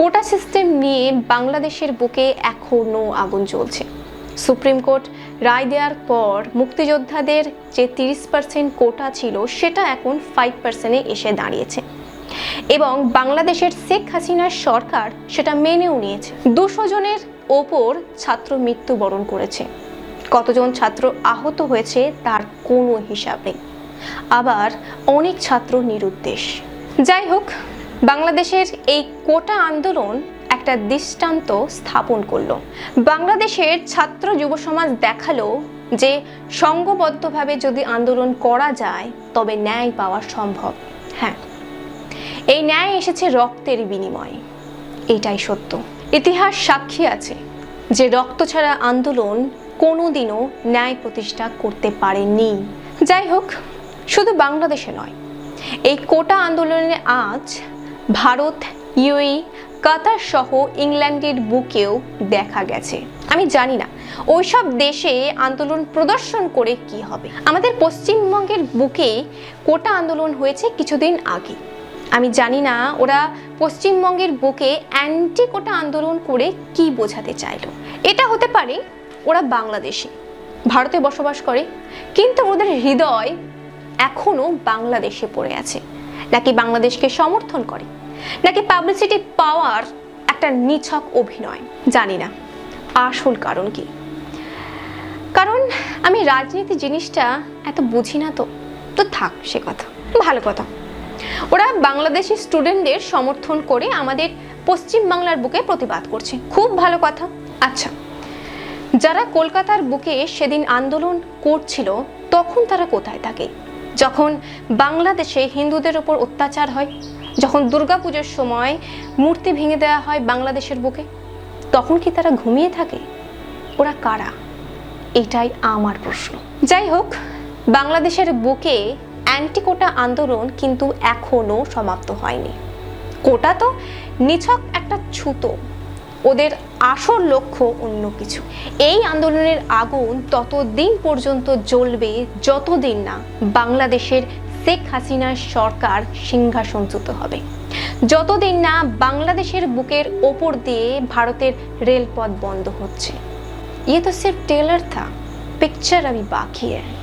Quota system নিয়ে বাংলাদেশের বুকে এখনও আগুন জ্বলছে। সুপ্রিম কোর্ট রায় দেওয়ার পর মুক্তিযোদ্ধাদের যে তিরিশ পার্সেন্ট কোটা ছিল, সেটা এখন ফাইভ পার্সেন্টে এসে দাঁড়িয়েছে। এবং বাংলাদেশের শেখ হাসিনার সরকার সেটা মেনেও নিয়েছে। দুশো জনের ওপর ছাত্র মৃত্যুবরণ করেছে। কতজন ছাত্র আহত হয়েছে তার কোনো হিসাব নেই। আবার অনেক ছাত্র নিরুদ্দেশ। যাই হোক বাংলাদেশের এই কোটা আন্দোলন একটা দৃষ্টান্ত স্থাপন করল। বাংলাদেশের ছাত্র যুব সমাজ দেখাল যে সংঘবদ্ধভাবে যদি আন্দোলন করা যায়, তবে ন্যায় পাওয়া সম্ভব। হ্যাঁ এই ন্যায় এসেছে রক্তের বিনিময়ে। এটাই সত্য। ইতিহাস সাক্ষী আছে যে রক্ত ছাড়া আন্দোলন কোনোদিনও ন্যায় প্রতিষ্ঠা করতে পারেনি। যাই হোক, শুধু বাংলাদেশে নয়, এই কোটা আন্দোলনে আজ ভারত ইউই কাতার সহ ইংল্যান্ডের বুকেও দেখা গেছে। আমি জানি না, ওইসব দেশে আন্দোলন প্রদর্শন করে কি হবে। আমাদের পশ্চিমবঙ্গের বুকে কোটা আন্দোলন হয়েছে কিছুদিন আগে। আমি জানি না ওরা পশ্চিমবঙ্গের বুকে অ্যান্টি কোটা আন্দোলন করে কি বোঝাতে চাইলো। এটা হতে পারে ওরা বাংলাদেশি, ভারতে বসবাস করে, কিন্তু ওদের হৃদয় এখনও বাংলাদেশে পড়ে আছে, নাকি বাংলাদেশকে সমর্থন করে। নাকি পাবলিসিটি পাওয়ার একটা নিছক অভিনয়? জানি না। আসল কারণ কি? কারণ আমি রাজনীতি জিনিসটা এত বুঝি না তো। তো থাক সে কথা। ভালো কথা। ওরা বাংলাদেশি স্টুডেন্টদের সমর্থন করে আমাদের পশ্চিম বাংলার বুকে প্রতিবাদ করছে। খুব ভালো কথা। আচ্ছা যারা কলকাতার বুকে সেদিন আন্দোলন করছিল, তখন তারা কোথায় থাকে? যখন বাংলাদেশে হিন্দুদের ওপর অত্যাচার হয় যখন দুর্গাপুজোর সময় মূর্তি ভেঙে দেওয়া হয় বাংলাদেশের বুকে, তখন কি তারা ঘুমিয়ে থাকে? ওরা কারা? এটাই আমার প্রশ্ন। যাই হোক, বাংলাদেশের বুকে অ্যান্টিকোটা আন্দোলন কিন্তু এখনও সমাপ্ত হয়নি। কোটা তো নিছক একটা ছুতো। ওদের আসল লক্ষ্য অন্য কিছু এই আন্দোলনের আগুন ততদিন পর্যন্ত জ্বলবে যতদিন না বাংলাদেশের শেখ হাসিনার সরকার সিংহাসনচ্যুত হবে যতদিন না বাংলাদেশের বুকের ওপর দিয়ে ভারতের রেলপথ বন্ধ হচ্ছে ये तो सिर्फ टेलर था पिक्चर अभी बाकी है